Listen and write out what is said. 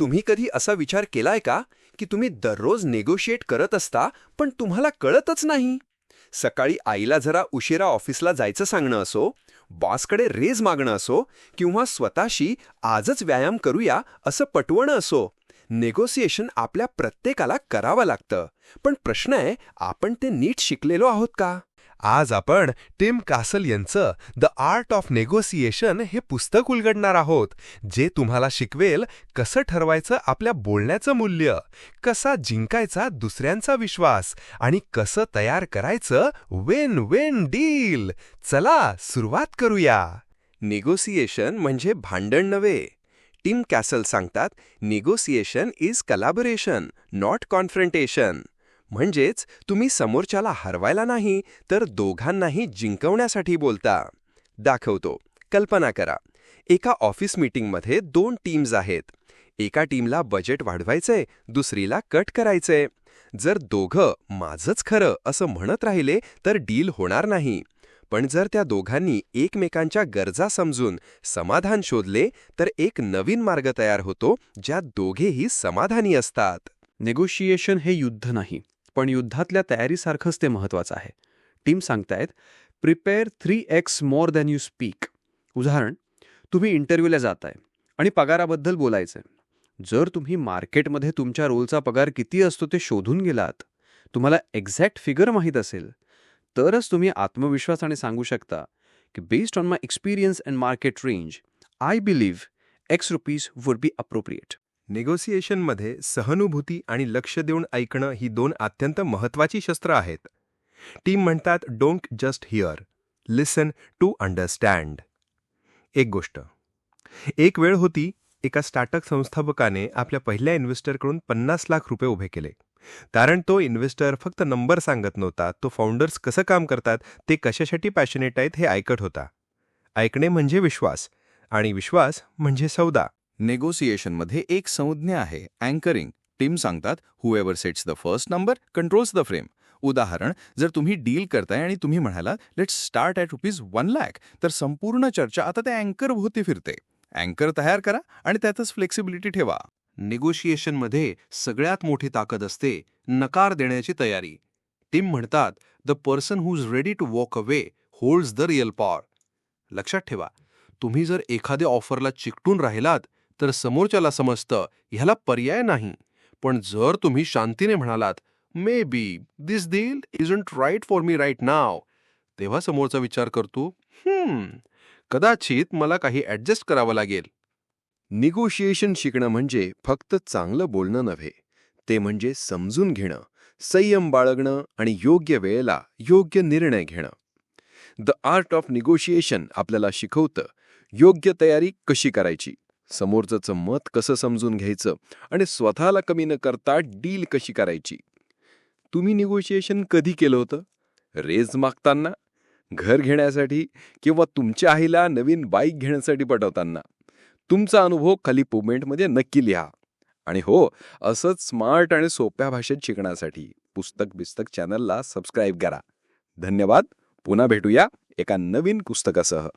तुम्ही कधी असा विचार केलाय का की तुम्ही दररोज नेगोशिएट करत असता पण तुम्हाला कळतच नाही? सकाळी आईला जरा उशिरा ऑफिसला जायचं सांगणं असो बॉसकडे रेज मागणं असो किंवा स्वतःशी आजच व्यायाम करूया असं पटवणं असो नेगोसिएशन आपल्या प्रत्येकाला करावं लागतं. पण प्रश्न आहे आपण ते नीट शिकलेलो आहोत का? आज आपण टिम कासल यांचं द आर्ट ऑफ नेगोसिएशन हे पुस्तक उलगडणार आहोत जे तुम्हाला शिकवेल कसं ठरवायचं आपल्या बोलण्याचं मूल्य कसा जिंकायचा दुसऱ्यांचा विश्वास आणि कसं तयार करायचं वेन वेन डील चला सुरुवात करूया. निगोसिएशन म्हणजे भांडण नव्हे. टिम कॅसल सांगतात negotiation is collaboration not confrontation म्हणजेच तुम्ही समोरच्याला हरवायला नाही तर दोघांनाही जिंकवण्यासाठी बोलता. दाखवतो. कल्पना करा. एका ऑफिस मीटिंगमध्ये दोन टीम्स आहेत. एका टीमला बजेट वाढवायचंय दुसरीला कट करायचंय. जर दोघं माझंच खरं असं म्हणत राहिले तर डील होणार नाही. पण जर त्या दोघांनी एकमेकांच्या गरजा समजून समाधान शोधले तर एक नवीन मार्ग तयार होतो ज्यात दोघेही समाधानी असतात. नेगोशिएशन हे युद्ध नाही. पण युद्धातल्या तयारीसारखंच ते महत्वाचं आहे. टीम सांगतायत prepare three X more than you speak. उदाहरण तुम्ही इंटरव्ह्यूला जाताय आणि पगाराबद्दल बोलायचंय. जर तुम्ही मार्केटमध्ये तुमच्या रोलचा पगार किती असतो ते शोधून गेलात तुम्हाला एक्झॅक्ट फिगर माहीत असेल तरच तुम्ही आत्मविश्वासाने सांगू शकता की based on my experience and market range I believe X rupees would be appropriate निगोसिएशनमध्ये सहानुभूती आणि लक्ष देऊन ऐकणं ही दोन अत्यंत महत्वाची शस्त्र आहेत. टीम म्हणतात don't just hear listen to understand एक गोष्ट. एक वेळ होती एका स्टार्टअप संस्थापकाने आपल्या पहिल्या इन्व्हेस्टरकडून पन्नास लाख रुपये उभे केले. कारण तो इन्व्हेस्टर फक्त नंबर सांगत नव्हता तो फाउंडर्स कसं काम करतात ते कशासाठी पॅशनेट आहेत हे ऐकत होता. ऐकणे म्हणजे विश्वास आणि विश्वास म्हणजे सौदा. नेगोसिएशनमध्ये एक संज्ञा आहे अँकरिंग. टीम सांगतात whoever sets the first number controls the frame उदाहरण जर तुम्ही डील करताय आणि तुम्ही म्हणाला let's start at rupees one lakh तर संपूर्ण चर्चा आता त्या अँकर भोवती फिरते. अँकर तयार करा आणि त्यातच फ्लेक्सिबिलिटी ठेवा. निगोशिएशनमध्ये सगळ्यात मोठी ताकद असते नकार देण्याची तयारी. टीम म्हणतात the person who is ready to walk away holds the real power लक्षात ठेवा तुम्ही जर एखाद्या ऑफरला चिकटून राहिलात तर समोरच्याला समजतं ह्याला पर्याय नाही. पण जर तुम्ही शांतीने म्हणालात maybe this deal isn't right for me right now तेव्हा समोरचा विचार करतो हम्म कदाचित मला काही ॲडजस्ट करावं लागेल. निगोशिएशन शिकणं म्हणजे फक्त चांगलं बोलणं नव्हे ते म्हणजे समजून घेणं संयम बाळगणं आणि योग्य वेळेला योग्य निर्णय घेणं. द आर्ट ऑफ निगोशिएशन आपल्याला शिकवतं योग्य तयारी कशी करायची? समोरचं मत कसं समजून घ्यायचं आणि स्वतःला कमी न करता डील कशी करायची? तुम्ही निगोशिएशन कधी केलं होतं? रेज मागताना? घर घेण्यासाठी? किंवा तुमच्या आईला नवीन बाईक घेण्यासाठी पटवताना? तुमचा अनुभव खाली पोमेंटमध्ये नक्की लिहा. आणि हो असंच स्मार्ट आणि सोप्या भाषेत शिकण्यासाठी पुस्तक बिस्तक चॅनलला सबस्क्राईब करा. धन्यवाद. पुन्हा भेटूया एका नवीन पुस्तकासह.